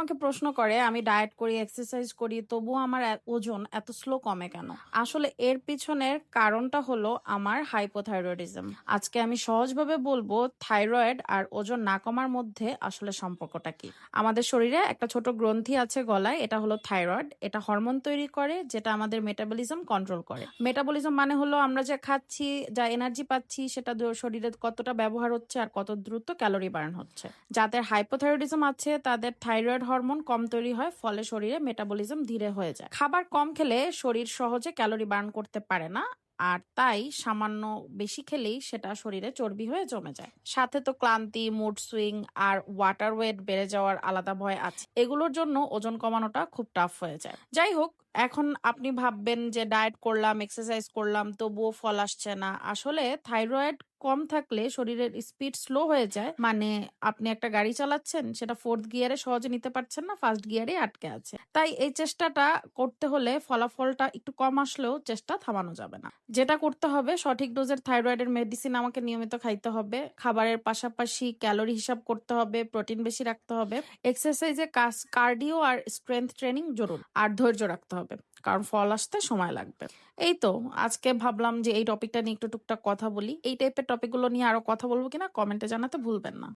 আমাকে প্রশ্ন করে, আমি ডায়েট করি, এক্সারসাইজ করি, তবুও আমার ওজন এত স্লো কমে কেন? আসলে এর পিছনের কারণটা হলো আমার হাইপোথাইরয়েডিজম। আজকে আমি সহজভাবে বলব থাইরয়েড আর ওজন না কমার মধ্যে আসলে সম্পর্কটা কি। আমাদের শরীরে একটা ছোট গ্রন্থি আছে গলায়, এটা হলো থাইরয়েড। এটা হরমোন তৈরি করে, যেটা আমাদের মেটাবলিজম কন্ট্রোল করে। মেটাবলিজম মানে হলো আমরা যা খাচ্ছি, যা এনার্জি পাচ্ছি, সেটা শরীরে কতটা ব্যবহার হচ্ছে আর কত দ্রুত ক্যালোরি বার্ন হচ্ছে। যাদের হাইপোথাইরয়েডিজম আছে, তাদের থাইরয়েড হরমোন কম তৈরি হয়, ফলে শরীরে মেটাবলিজম ধীরে হয়ে যায়। খাবার কম খেলে শরীর সহজে ক্যালোরি বার্ন করতে পারে না, আর তাই সামান্য বেশি খেলেই সেটা শরীরে চর্বি হয়ে জমে যায়। সাথে তো ক্লান্তি মুড সুইং আর ওয়াটার ওয়েট বেড়ে যাওয়ার আলাদা ভয় আছে। এগুলোর জন্য ওজন কমানোটা খুব টাফ হয়ে যায়। যাই হোক এখন আপনি ভাববেন যে, ডায়েট করলাম, এক্সারসাইজ করলাম, তবুও ফল আসছে না। আসলে থাইরয়েড কম থাকলে শরীরের স্পিড স্লো হয়ে যায়। মানে আপনি একটা গাড়ি চালাচ্ছেন, সেটা ফোর্থ গিয়ারে সহজে নিতে পারছেন না, ফার্স্ট গিয়ারে আটকে আছে। তাই এই চেষ্টাটা করতে হলে ফলাফলটা একটু কম আসলেও চেষ্টা থামানো যাবে না। যেটা করতে হবে, সঠিক ডোজের থাইরয়েডের মেডিসিন আমাকে নিয়মিত খাইতে হবে। খাবারের পাশাপাশি ক্যালোরি হিসাব করতে হবে, প্রোটিন বেশি রাখতে হবে। এক্সারসাইজে কার্ডিও আর স্ট্রেংথ ট্রেনিং জরুরি। আর ধৈর্য রাখতে হবে। কারণ ফল আসতে সময় লাগবে। এই তো, আজকে ভাবলাম যে এই টপিকটা নিয়ে একটু টুকটাক কথা বলি। এই টাইপের টপিকগুলো নিয়ে আরও কথা বলব কিনা? কমেন্টে জানাতে ভুলবেন না।